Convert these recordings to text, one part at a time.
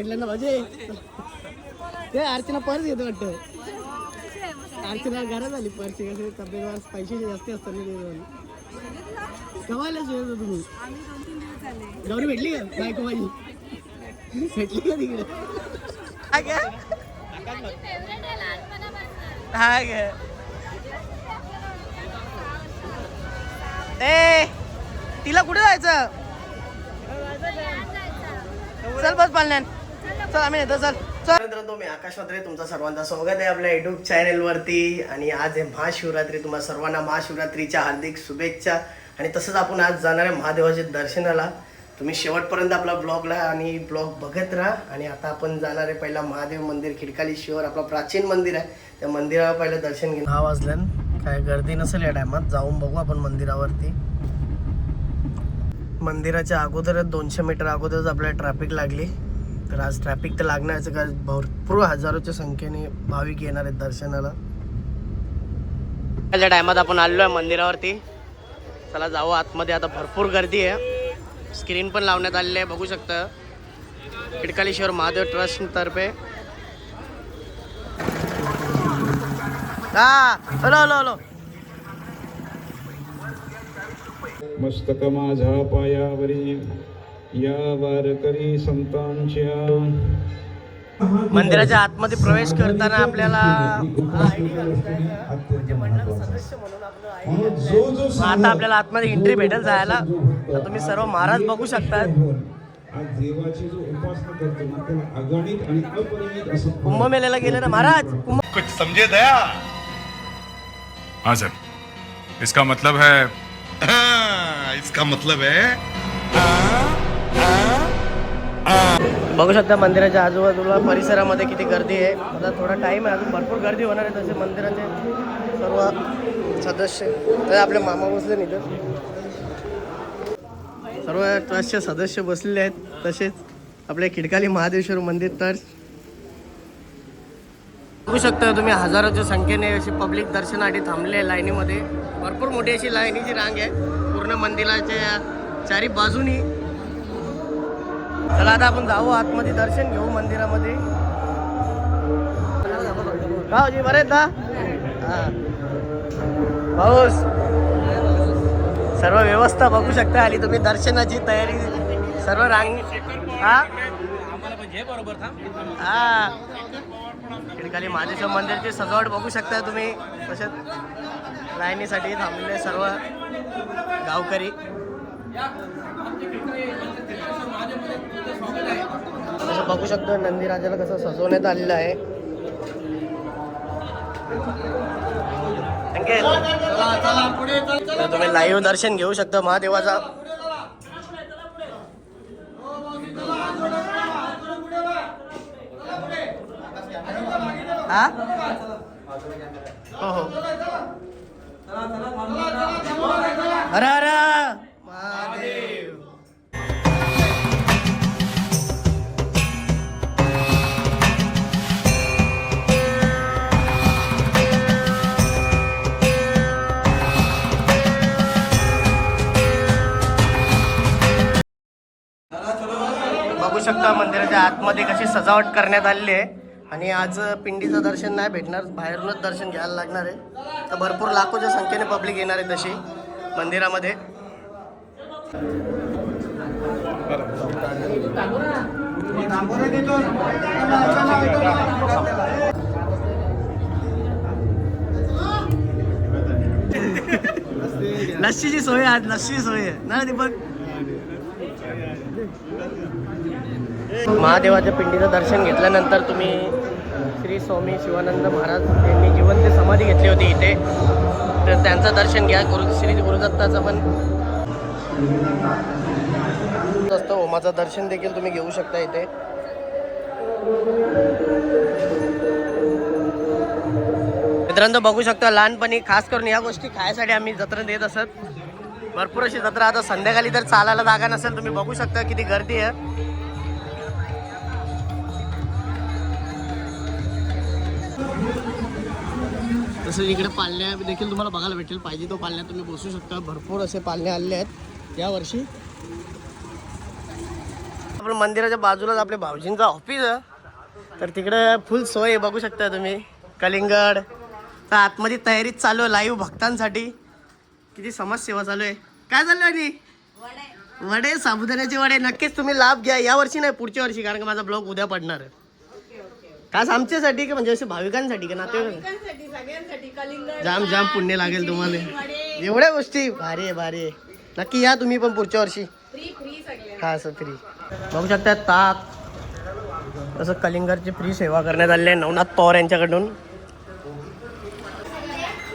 भेटला ना भाजे ते अर्चना पर्स येतो वाटतं. अर्चना घरात आली पर्स कसे तब्येत पैसे जास्त असतात ना कवायला येतो तुम्ही. गौरी भेटली का? बायको माझी. भेटली का तिकडे? हा काय हा काय ए तिला कुठे जायचं? चल बस पालण्यान चल आम्ही येतो चल. मित्रांनो मी आकाश मात्रे तुमचं सर्वांचं स्वागत आहे आपल्या युट्यूब चॅनेलवरती आणि आज आहे महाशिवरात्री. तुम्हाला सर्वांना महाशिवरात्रीच्या हार्दिक शुभेच्छा. आणि तसंच आपण आज जाणार आहे महादेवाच्या दर्शनाला. तुम्ही शेवटपर्यंत आपला ब्लॉगला आणि ब्लॉग बघत राहा. आणि आता आपण जाणार आहे पहिला महादेव मंदिर खिडकाली शिवर आपलं प्राचीन मंदिर आहे. त्या मंदिरावर पहिलं दर्शन घेऊन हा वाजल्यान काय गर्दी नसेल या टायमात जाऊन बघू आपण मंदिरावरती. मंदिराच्या अगोदरच दोनशे मीटर अगोदरच आपल्याला ट्रॅफिक लागली. तर आज ट्रॅफिक तर लागण्याचं काय भरपूर हजारोच्या संख्येने भाविक येणार आहेत दर्शनाला. त्या टायमात आपण आलेलो आहे मंदिरावरती. चला जाऊ आतमध्ये. आता भरपूर गर्दी आहे. स्क्रीन पण लावण्यात आलेली आहे. बघू शकता. खिडकालीश्वर महादेव ट्रस्ट तर्फे. हा हॅलो हॅलो हॅलो. मस्तक माझा पायावरी या वारकरी संतांच्या मंदिराच्या आतमध्ये प्रवेश करताना आपल्याला म्हणजे सदस्य म्हणून आपलं आता आपल्याला आतमध्ये एंट्री भेटेल जायला. तर तुम्ही सर्व महाराज बघू शकता आज देवाची जो उपासना करतो ना त्याला अगणित आणि अपरिमित असं कुंभमेळ्याला गेले ना महाराज कुंभ कुछ समझे दया? हाँ सर इसका मतलब है हाँ, इसका मतलब है। बघू शकता मंदिराच्या आजूबाजूला परिसरामध्ये किती गर्दी आहे. आता थोडा टाइम आहे अजून भरपूर गर्दी होणार आहे तसे मंदिराचे सर्व सदस्य तर आपले मामा बसले नाही तर सर्व ट्रस्टचे सदस्य बसलेले आहेत तसेच आपले खिडकाली महादेश्वर मंदिर तर. बघू शकता तुम्ही हजारोच्या संख्येने अशी पब्लिक दर्शनासाठी थांबले लाईनीमध्ये. भरपूर मोठी अशी लाईनीची रांग आहे. पूर्ण मंदिराच्या चारी बाजूनी चला आता आपण जाऊ आतमध्ये दर्शन घेऊ मंदिरामध्ये. भाऊजी बरे आहेत ना भाऊ पाऊस सर्व व्यवस्था बघू शकता आली तुम्ही दर्शनाची तयारी सर्व रांग हा? हा. खिडकाली महादेश्वर मंदिरची सजावट बघू शकता तुम्ही. तसेच लाईनीसाठी थांबलेले सर्व गावकरी. बघू शकतो नंदीराजाला कसं सजवण्यात आलेलं आहे. तुम्ही लाईव्ह दर्शन घेऊ शकता महादेवाचा. हा? हो हो. हर हर आतमध्ये कशी सजावट करण्यात आलेली आहे. आणि आज पिंडीचं दर्शन नाही भेटणार बाहेरूनच दर्शन घ्यायला लागणार आहे. तर भरपूर लाखोच्या संख्येने पब्लिक येणार आहे तशी मंदिरामध्ये. लस्सीची सोय आज लस्सीची सोय आहे. ना दीपक. महादेवाच्या पिंडीचं दर्शन घेतल्यानंतर तुम्ही श्री स्वामी शिवानंद महाराज यांनी जिवंत समाधी घेतली होती इथे. तर त्यांचं दर्शन घ्या गुरु श्री गुरुदत्ताचं पण. असतं ओमाचं दर्शन देखील तुम्ही घेऊ शकता इथे. मित्रांनो बघू शकता लहानपणी खास करून या गोष्टी खायसाठी आम्ही जत्रा देत असत. भरपूर अशी जत्रा. आता संध्याकाळी तर चालायला जागा नसेल तुम्ही बघू शकता किती गर्दी आहे. तसं इकडे पालण्या देखील तुम्हाला बघायला भेटेल. पाहिजे तो पालण्या तुम्ही बसू शकता. भरपूर असे पालण्या आलेले आहेत. यावर्षी आपण मंदिराच्या बाजूलाच आपल्या भाऊजींचा ऑफिस आहे. तर तिकडं फुल सोय बघू शकता तुम्ही. कलिंगड. तर आतमध्ये तयारीच चालू आहे लाईव्ह भक्तांसाठी. किती समाजसेवा चालू आहे. काय चालू आहे? वडे साबुदाण्याचे वडे. नक्कीच तुम्ही लाभ घ्या. या वर्षी नाही पुढच्या वर्षी. कारण का माझा ब्लॉग उद्या पडणार आहे. खास आमच्यासाठी का म्हणजे असे भाविकांसाठी का नाते जाम जाम पुण्य लागेल तुम्हाला. एवढ्या गोष्टी. भारी आहे भारी आहे. नक्की या तुम्ही पण पुढच्या वर्षी. हा असं फ्री बघू शकता ताक असं कलिंगरची फ्री सेवा करण्यात आली आहे नवनाथ पवार यांच्याकडून.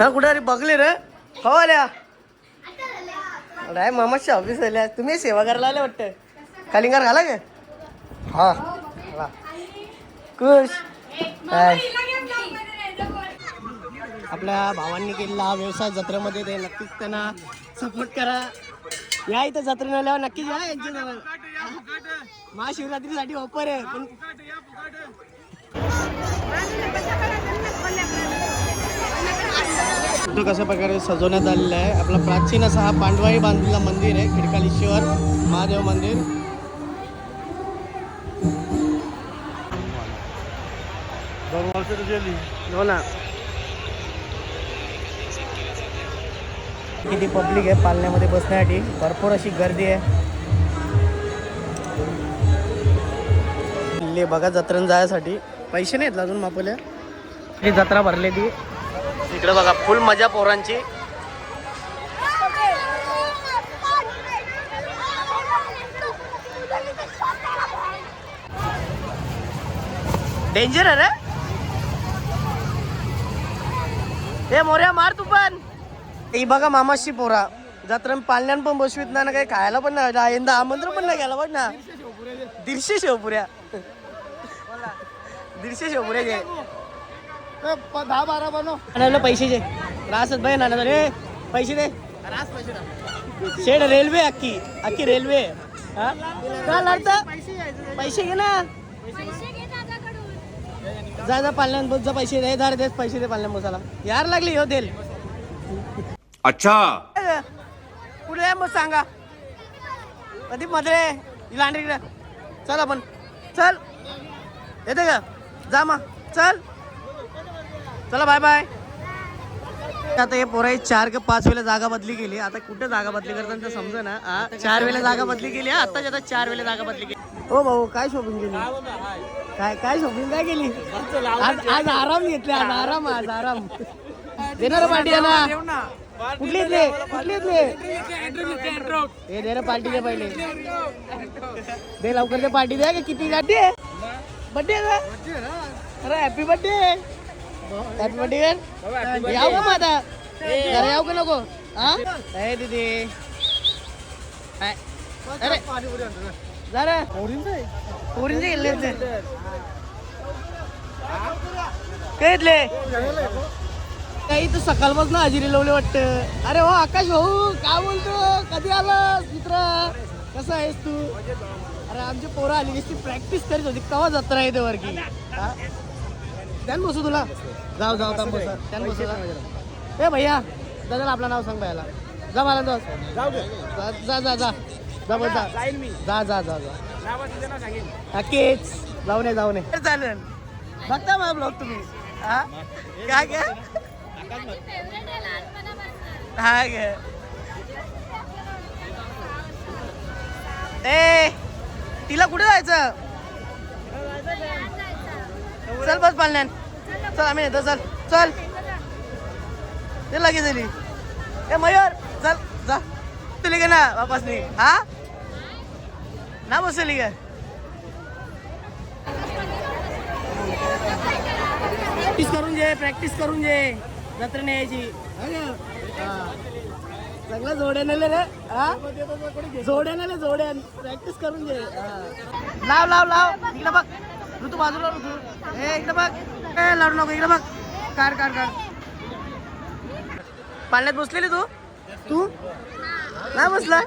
हा कुठे अरे बघले रे. हो आल्या. नाही मामाची ऑफिस आल्या तुम्ही सेवा करायला आले वाटतं कलिंगर घाला का हा. खुश हाय. आपल्या भावांनी केलेला हा व्यवसाय जत्रेमध्ये ते नक्कीच त्यांना सपोर्ट करा. या इथं जत्रेला नक्कीच या यांच्या जवळ महाशिवरात्रीसाठी ऑफर आहे पण तो कशा प्रकारे सजवण्यात आलेला आहे? आपला प्राचीन असा हा पांडवाई बांधलेला मंदिर आहे खिडकालीश्वर महादेव मंदिर. हो ना किती पब्लिक आहे पालण्यामध्ये बसण्यासाठी? भरपूर अशी गर्दी आहे. किल्ले बघा जत्रेन जायसाठी. पैसे नाहीत अजून मापल्या ही जत्रा भरली ती. इकडे बघा फुल मजा पोरांची. डेंजर आहे रे. ए मोऱ्या मार तू पण. ही बघा मामाशी पोरा. जत्रेन पालण्यान पण बसवीत ना ना काही खायला पण नाही यंदा आमंत्रण पण नाही घ्यायला पण ना. दीडशे शेवपुऱ्या. दीडशे शेवपुऱ्या घे. दहा बारा बनव. पैसे जे रासत भाई ना रे पैसे दे. शेड रेल्वे अख्खी. अख्खी रेल्वे. हा? का लढता. पैसे घे ना. जा जा पाल्यान बोल जा पैसे दे दार देत पैसे दे पाल्यान बोसाला यार लागली हो देल. अच्छा. कुठे आहे मग सांगा. कधी मध्ये लांडरी चल आपण. चल. येते का? जा मग चल. चला बाय बाय आता हे पोराई चार का पाच वेळेला जागा बदली केली. आता कुठे जागा बदली करतात ते समजा ना चार वेळेला जागा बदली केली आताच आता चार वेळेला जागा बदली केली. हो भाऊ काय शॉपिंग केली काय काय शॉपिंग काय केली? आज आज आराम घेतले आज आराम आज आराम. देणार पार्टी ना कुठले इथले? कुठली इथले? हे दे रे पार्टी दे पहिले. दे लवकर दे पार्टी द्या किती गाठी बड्डे अरे हॅपी बड्डे हॅपी बड्डे कर याव का मग आता. याव का नको? हा? अरे दीदी. काय? अरे. जरा. पोरींचे गेले काय इथले काही तर सकाळपासून हजेरी लावली वाटतं. अरे हो आकाश भाऊ काय बोलतो? कधी आलास मित्र? कसं आहेस तू? अरे आमची पोरं आली नुसती प्रॅक्टिस करीत होती. कवा जत्रा येते वरकी? त्यान बसू तुला. जाऊ जाऊ थांब बसा. त्यान बसू जा. ए भैया दादा आपलं नाव सांग भैयाला जा मला जाऊ जा जा जा जा. बस जा. जा जा जा जा. नक्कीच. जाऊ नये जाऊ नये. चालेल. बघता मला ब्लॉग तुम्ही. हा? काय काय हा गे. ए तिला कुठे जायचं? चल बस पालण्यान चल आम्ही येतो चल चल. ते लगेच झाली ए मयूर चल जा. तुली का ना वापस नाही हा? ना बसली का प्रॅक्टिस करून घे प्रॅक्टिस करून घे. जत्रा न्यायची चांगला जोड्यान आले रे हा? जोड्यान आले जोड्यान. प्रॅक्टिस करून घे. लाव लाव लाव. इकडे बघ. ऋतू बाजूला ऋतू. ए इकडे बघ. ए लाडू नको इकडे बघ. कार कार कार पाण्यात बसलेली तू? तू? नाही बसला?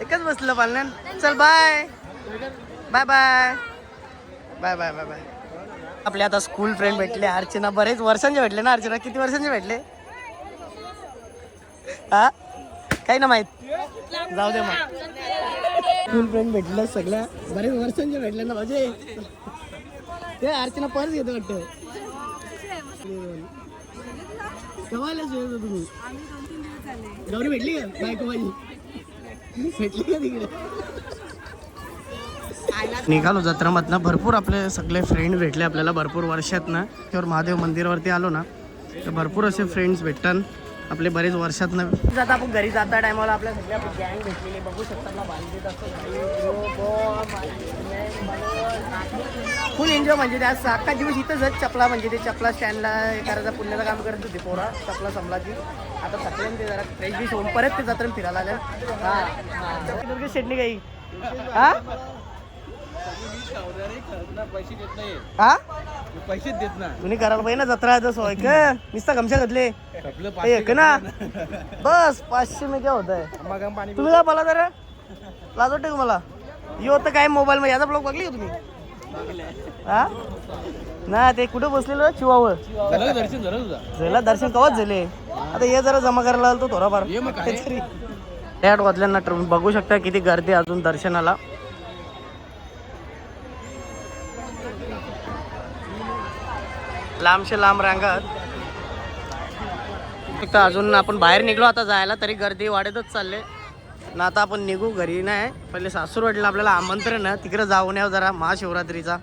एकच बसलं पाण्यात चल bye bye bye bye bye bye bye आपले आता स्कूल फ्रेंड भेटले अर्चना बरेच वर्षांचे भेटले ना अर्चना? किती वर्षांचे भेटले? हा? काही ना माहीत? जाऊ दे मग. स्कूल फ्रेंड भेटले सगळ्या बरेच वर्षांचे भेटले ना म्हणजे ते अर्चना परत येतो वाटतं. कमायला शिवाय तुम्ही गौरी भेटली का? बायको माझी? भेटली का तिकडे? निघालो जत्रामधनं. भरपूर आपले सगळे फ्रेंड भेटले आपल्याला भरपूर वर्षातनं. किंवा महादेव मंदिरवरती आलो ना तर भरपूर असे फ्रेंड्स भेटतात आपले बरेच वर्षातनं. जाता आपण घरी जाता टायमाला आपल्या सगळ्या गँग भेटलेली बघू शकतात फुल एन्जॉय म्हणजे त्या अख्खा दिवस इथं इथंच चपला म्हणजे ते चपला स्टँडला हे पुण्याचं काम करत होते पोरा. चपला संपलाची आता सगळ्यांनी ते जरा फ्रेश होऊन परत ते जत्रा फिरायला आल्या. हा. शेडणी काही. हा? हा पैसे देत ना तुम्ही करायला पाहिजे ना जत्रा जसं होय का? नुसता गमछा घातले. एक ना? बस पाचशे में क्या होत आहे तुम्ही काय बोला जरा. लाज वाटते का मला यो तर काय मोबाईल मध्ये? याचा ब्लॉग बघली का तुम्ही? हा? ना ते कुठे बसलेलो? चिवावळ. झालं दर्शन झालं तुझा? झाला दर्शन कवाच झाले? आता हे जरा जमा करायला आलो तो थोडाफार. त्या वाजल्यांना बघू शकता किती गर्दी अजून दर्शनाला. लांबशे लांब रांगात. फक्त अजून आपण बाहेर निघलो आता जायला तरी गर्दी वाढतच चालले. ना आता आपण निघू घरी. नाही पहिले सासूरवाडीला आपल्याला आमंत्रण आहे. तिकडे जाऊन यावं जरा महाशिवरात्रीचा.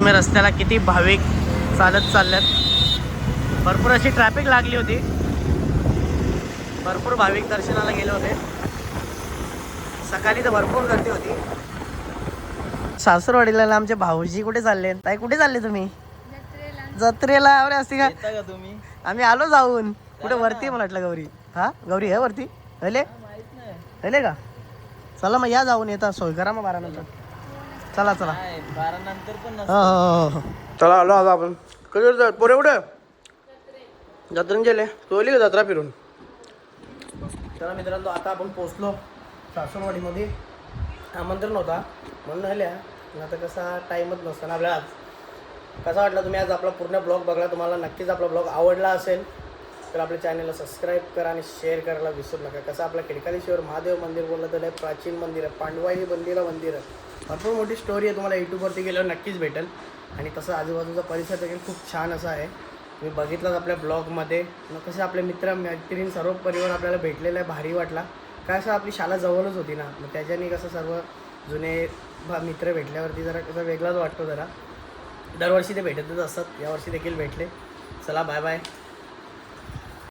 मी रस्त्याला किती भाविक चालत चालल्यात भरपूर अशी ट्रॅफिक लागली होती. भरपूर भाविक दर्शनाला गेले होते. सकाळी तर भरपूर गर्दी होती. सासूरवाडीला ना आमचे भाऊजी कुठे चालले? ताई कुठे चालले तुम्ही? जत्रेला. अरे असते का? का तुम्ही? आम्ही आलो जाऊन. कुठे वरती आहे मला वाटलं गौरी. हा? गौरी आहे वरती? हले हले का? चला मग या जाऊन येता. सोय करा मग बारा नंतर चला चला. बारा नंतर पण हो हो हो चला आलो आता आपण. कधी पोरे कुठे? जत्रेन गेले. तू आली का जत्रा फिरून? चला मित्रांनो आता आपण पोचलो सासूरवाडीमध्ये. आमंत्रण होता म्हणून आल्या आता कसा टाईमच नसताना आपल्या आपल्याला आज. कसा वाटला तुम्ही आज आपला पूर्ण ब्लॉग बघला? तुम्हाला नक्कीच आपला ब्लॉग आवडला असेल तर आपल्या चॅनलला सबस्क्राईब करा आणि शेअर करायला विसरू नका. कसं आपल्या खिडकालेश्वर महादेव मंदिर बोललं तर प्राचीन मंदिर आहे. पांडवाई मंदिरं मंदिर आहे. भरपूर मोठी स्टोरी आहे तुम्हाला यूट्यूबवरती गेल्यावर नक्कीच भेटेल. आणि तसं आजूबाजूचा परिसर देखील खूप छान असा आहे. तुम्ही बघितलाच आपल्या ब्लॉगमध्ये मग कसं आपले मित्र मैत्रीण सर्व परिवार आपल्याला भेटलेला आहे. भारी वाटला. काय असं आपली शाळा जवळच होती ना. मग त्याच्याने कसं सर्व जुने भा- मित्र भेटल्यावरती जरा कसं वेगळाच वाटतो जरा. दरवर्षी ते भेटतच असतात. यावर्षी देखील भेटले. चला बाय बाय